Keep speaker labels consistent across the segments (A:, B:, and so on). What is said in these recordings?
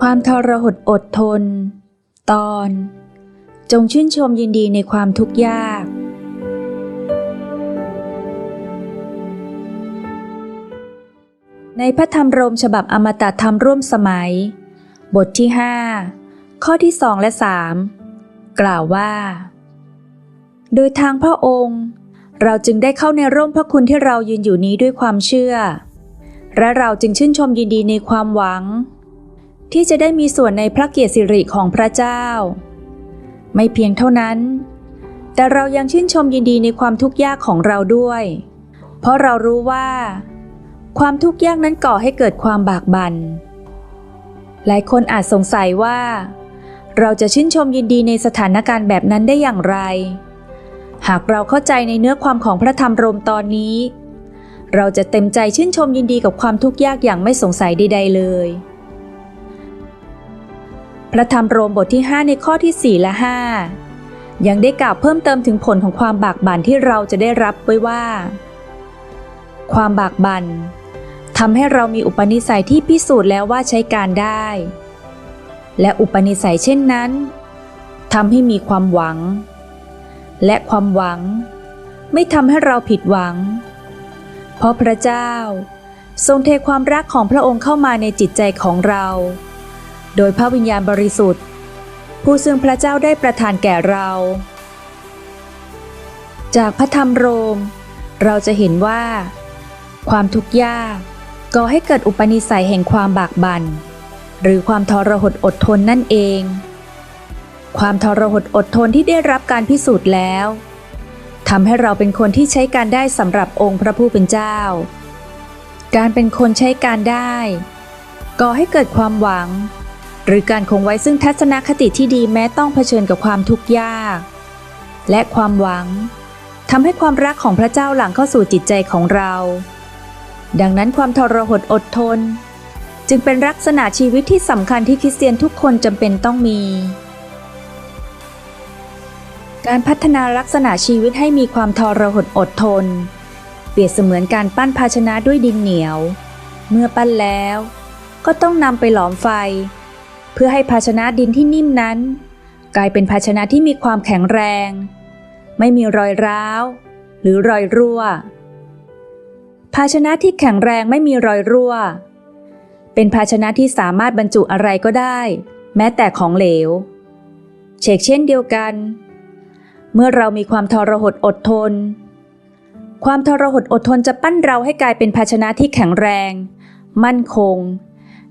A: ความทรหดอดทน ตอน จงชื่นชมยินดีในความทุกข์ยาก ในพระธรรมโรมฉบับอมตะธรรมร่วมสมัย บทที่ 5 ข้อที่2และ 3 กล่าวว่า โดยทางพระองค์ เราจึงได้เข้าในร่มพระคุณที่เรายืนอยู่นี้ด้วยความเชื่อ และเราจึงชื่นชมยินดีในความหวัง ที่จะได้มีส่วนในพระเกียรติสิริของพระเจ้า ไม่เพียงเท่านั้น แต่เรายังชื่นชมยินดีในความทุกข์ยากของเราด้วย เพราะเรารู้ว่า ความทุกข์ยากนั้นก่อให้เกิดความบากบัน่นหลายคนอาจสงสัยว่า เราจะชื่นชมยินดีในสถานการณ์แบบนั้นได้อย่างไร หากเราเข้าใจในเนื้อความของพระธรรมโรมตอนนี้ เราจะเต็มใจชื่นชมยินดีกับความทุกข์ยากอย่างไม่สงสัยใดๆเลย พระธรรมโรมบทที่ 5 ในข้อที่ 4 และ 5 ยังได้กล่าวเพิ่มเติมถึงผลของความบากบั่นที่เราจะได้รับไว้ว่า ความบากบั่นทำให้เรามีอุปนิสัยที่พิสูจน์แล้วว่าใช้การได้ และอุปนิสัยเช่นนั้นทำให้มีความหวัง และความหวัง ไม่ทำให้เราผิดหวัง เพราะพระเจ้า ทรงเทความรักของพระองค์เข้ามาในจิตใจของเรา โดยพระวิญญาณบริสุทธิ์ ผู้ซึ่งพระเจ้าได้ประทานแก่เรา จากพระธรรมโรม เราจะเห็นว่า ความทุกข์ยากก่อให้เกิดอุปนิสัยแห่งความบากบัน่น หรือความทรหดอดทนนั่นเอง ความทรหดอดทนที่ได้รับการพิสูจน์แล้วทำให้เราเป็นคนที่ใช้การได้สำหรับองค์พระผู้เป็นเจ้า การเป็นคนใช้การได้ ก่อให้เกิดความหวัง หรือการคงไว้ซึ่งทัศนคติที่ดีแม้ต้องเผชิญกับความทุกข์ยาก และความหวังทำให้ความรักของพระเจ้าหลั่งเข้าสู่จิตใจของเรา ดังนั้นความทรหดอดทน จึงเป็นลักษณะชีวิตที่สำคัญที่คริสเตียนทุกคนจำเป็นต้องมี การพัฒนาลักษณะชีวิตให้มีความทรหดอดทน เปรียบเสมือนการปั้นภาชนะด้วยดินเหนียว เมื่อปั้นแล้ว ก็ต้องนำไปหลอมไฟ เพื่อให้ภาชนะดินที่นิ่มนั้น กลายเป็นภาชนะที่มีความแข็งแรง ไม่มีรอยร้าว หรือรอยรั่ว ภาชนะที่แข็งแรงไม่มีรอยรั่ว เป็นภาชนะที่สามารถบรรจุอะไรก็ได้ แม้แต่ของเหลว เชกเช่นเดียวกัน เมื่อเรามีความทรหดอดทน ความทรหดอดทนจะปั้นเราให้กลายเป็นภาชนะที่แข็งแรง มั่นคง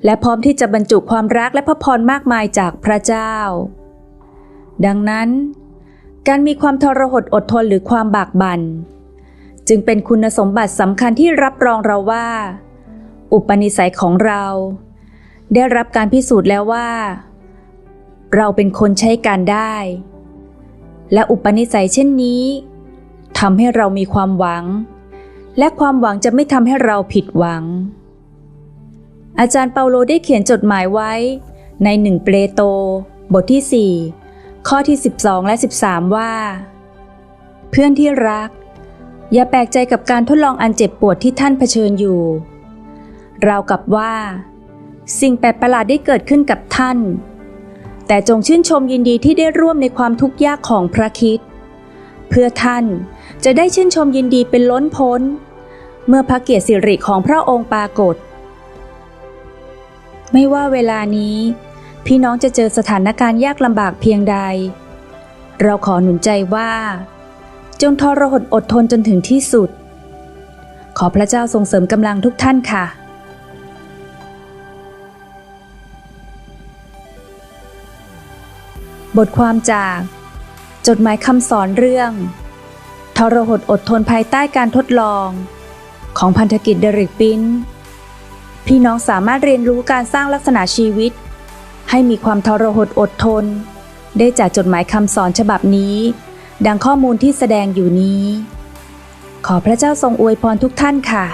A: และพร้อมที่จะบรรจุความรักและพระพรมากมายจากพระเจ้า ดังนั้น การมีความทรหดอดทนหรือความบากบัน่นจึงเป็นคุณสมบัติสำคัญที่รับรองเราว่า อุปนิสัยของเรา ได้รับการพิสูจน์แล้วว่า เราเป็นคนใช้การได้ และอุปนิสัยเช่นนี้ทำให้เรามีความหวัง และความหวังจะไม่ทำให้เราผิดหวัง อาจารย์เปาโลได้เขียนจดหมายไว้ ในหนึ่งเปโต บทที่ 4 ข้อที่ 12 และ 13 ว่า เพื่อนที่รัก อย่าแปลกใจกับการทดลองอันเจ็บปวดที่ท่านเผชิญอยู่ราวกับว่า สิ่งแปลกประหลาดได้เกิดขึ้นกับท่าน แต่จงชื่นชมยินดีที่ได้ร่วมในความทุกข์ยากของพระคิดเพื่อท่านจะได้ชื่นชมยินดีเป็นล้นพ้น เมื่อพระเกียรติสิริของพระองค์ปรากฏ ไม่ว่าเวลานี้ พี่น้องจะเจอสถานการณ์ยากลำบากเพียงใด เราขอหนุนใจว่า จงทรหดอดทนจนถึงที่สุด ขอพระเจ้าทรงเสริมกำลังทุกท่านค่ะ บทความจาก จดหมายคำสอนเรื่อง ทรหดอดทนภายใต้การทดลอง ของพันธกิจเดริกปิ้น พี่น้องสามารถเรียนรู้การสร้างลักษณะชีวิต ให้มีความทรหดอดทน ได้จากจดหมายคำสอนฉบับนี้ ดังข้อมูลที่แสดงอยู่นี้ ขอพระเจ้าทรงอวยพรทุกท่านค่ะ